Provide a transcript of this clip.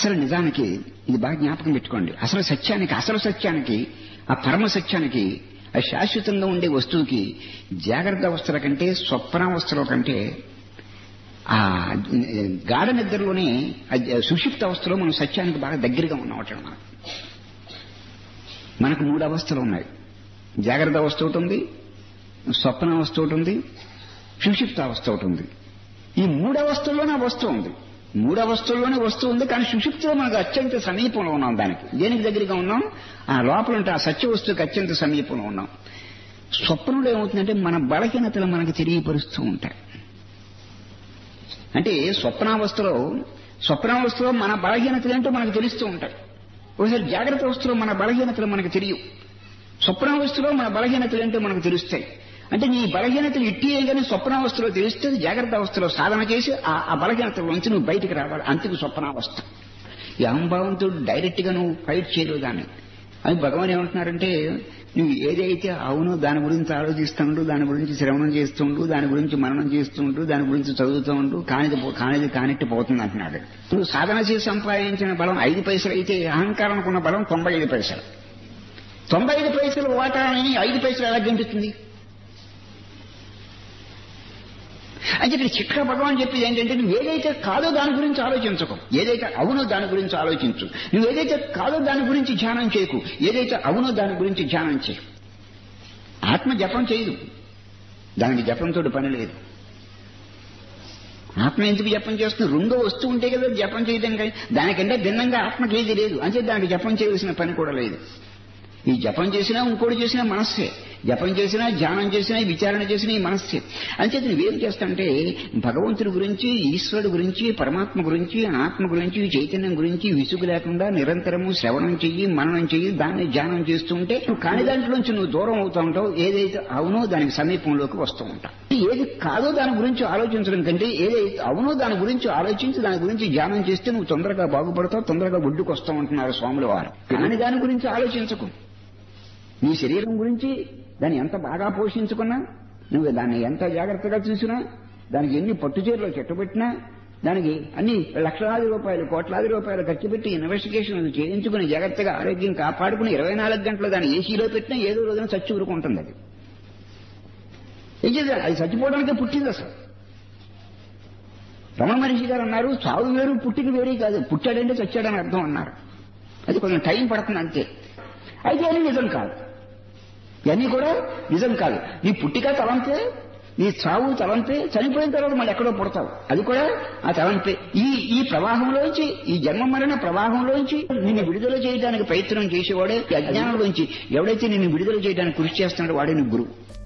అసలు నిజానికి ఇది బాగా జ్ఞాపకం పెట్టుకోండి. అసలు సత్యానికి అసలు సత్యానికి ఆ పరమ సత్యానికి ఆ శాశ్వతంగా ఉండే వస్తువుకి జాగ్రత్త అవస్థల కంటే స్వప్నావస్థల కంటే ఆ గాఢ నిద్రలోనే సుషిప్త అవస్థలో మనం సత్యానికి బాగా దగ్గరగా ఉన్నామట మనం. మనకు మూడు అవస్థలు ఉన్నాయి. జాగ్రత్త అవస్థ ఒకటి ఉంది స్వప్న అవస్థ ఒకటి ఉంది సుషిప్త అవస్థ ఒకటి ఉంది. ఈ మూడు అవస్థల్లోనే వస్తువు ఉంది. మూడు అవస్థల్లోనే వస్తువు ఉంది కానీ సుషుప్తిలో మనకు అత్యంత సమీపంలో ఉన్నాం దానికి. దేనికి దగ్గరగా ఉన్నాం? ఆ లోపల ఉంటే ఆ సత్య వస్తువుకి అత్యంత సమీపంలో ఉన్నాం. స్వప్నంలో ఏమవుతుందంటే మన బలహీనతలు మనకు తెలియపరుస్తూ ఉంటాయి. అంటే స్వప్నావస్థలో స్వప్నావస్థలో మన బలహీనతలు ఏంటో మనకు తెలుస్తూ ఉంటాయి. ఒకసారి జాగ్రత్త అవస్థలో మన బలహీనతలు మనకు తెలియవు. స్వప్నావస్థలో మన బలహీనతలు ఏంటో మనకు తెలుస్తాయి. అంటే నీ బలహీనతలు ఇట్టి కానీ స్వప్నావస్థలో తెలిస్తే జాగ్రత్త అవస్థలో సాధన చేసి ఆ ఆ నుంచి నువ్వు బయటికి రావాలి. అంతకు స్వప్నావస్థ. ఈ అహంభావంతుడు డైరెక్ట్గా నువ్వు ఫైట్ చేయలేవు దాన్ని అని భగవాన్ ఏమంటున్నారంటే నువ్వు ఏదైతే అవునో దాని గురించి ఆలోచిస్తుండు దాని గురించి శ్రవణం చేస్తుండు దాని గురించి మరణం చేస్తుండు దాని గురించి చదువుతూ ఉండు కానిది కానిది కానిట్టు పోతుంది అంటున్నాడు. నువ్వు సాధన చేసి సంపాదించిన బలం ఐదు పైసలు అయితే అహంకారానికి ఉన్న బలం తొంభై ఐదు పైసలు. తొంభై ఐదు పైసలు వాటాలని ఐదు పైసలు ఎలా గెంటుతుంది? అంటే చెప్పి శిక్ష భగవాన్ చెప్పేది ఏంటంటే నువ్వు ఏదైతే కాదో దాని గురించి ఆలోచించకు. ఏదైతే అవునో దాని గురించి ఆలోచించు. నువ్వు ఏదైతే కాదో దాని గురించి ధ్యానం చేయకు. ఏదైతే అవునో దాని గురించి ధ్యానం చేయకు. ఆత్మ జపం చేయదు. దానికి జపంతో పని లేదు. ఆత్మ ఎందుకు జపం చేస్తుంది? రెండో వస్తువు ఉంటే కదా జపం చేయడం కానీ దానికంటే భిన్నంగా ఆత్మకి ఏది లేదు. అంటే దానికి జపం చేయవలసిన పని కూడా లేదు. ఈ జపం చేసినా ఇంకోటి చేసినా మనస్సే. జపం చేసినా ధ్యానం చేసినా విచారణ చేసినా ఈ మనస్సే. అంచేత నువ్వేం చేస్తాంటే భగవంతుడి గురించి ఈశ్వరుడు గురించి పరమాత్మ గురించి ఆత్మ గురించి చైతన్యం గురించి విసుగు లేకుండా నిరంతరము శ్రవణం చెయ్యి మననం చెయ్యి దాన్ని ధ్యానం చేస్తూ ఉంటే నువ్వు కాని దాంట్లోంచి నువ్వు దూరం అవుతూ ఉంటావు. ఏదైతే అవునో దానికి సమీపంలోకి వస్తూ ఉంటావు. ఏది కాదో దాని గురించి ఆలోచించడం కంటే ఏదైతే అవునో దాని గురించి ఆలోచించి దాని గురించి ధ్యానం చేస్తే నువ్వు తొందరగా బాగుపడతావు తొందరగా ఒడ్డుకు వస్తావు ఉంటున్నారు స్వాముల వారు. కానీ దాని గురించి ఆలోచించకు. నీ శరీరం గురించి దాన్ని ఎంత బాగా పోషించుకున్నా నువ్వు దాన్ని ఎంత జాగ్రత్తగా చూసినా దానికి ఎన్ని పట్టుచీరలో చెట్టుబెట్టినా దానికి అన్ని లక్షలాది రూపాయలు కోట్లాది రూపాయలు ఖర్చు పెట్టి ఇన్వెస్టిగేషన్ చేయించుకుని జాగ్రత్తగా ఆరోగ్యం కాపాడుకుని ఇరవై నాలుగు గంటలు దాన్ని ఏసీలో పెట్టినా ఏదో రోజున చచ్చి ఊరుకుంటుంది అది. ఏం చేద్దాం అది చచ్చిపోవడానికే పుట్టింది అసలు. రమణ మహర్షి గారు అన్నారు చావు వేరు పుట్టిక వేరే కాదు. పుట్టాడంటే చచ్చాడని అర్థం అన్నారు. అది కొంచెం టైం పడుతుంది అంతే. అయితే అది నిజం కాదు. ఇవన్నీ కూడా నిజం కాదు. నీ పుట్టిక తలంతే నీ చావు తలంతే చనిపోయిన తర్వాత మళ్ళీ ఎక్కడో పుడతావు. అది కూడా ఆ తలంతే ఈ ఈ ప్రవాహంలోంచి ఈ జన్మ మరణ ప్రవాహంలోంచి నిన్ను విడుదల చేయడానికి ప్రయత్నం చేసేవాడే ఈ అజ్ఞానంలోంచి ఎవడైతే నిన్ను విడుదల చేయడానికి కృషి చేస్తున్నాడో వాడే నీ గురువు.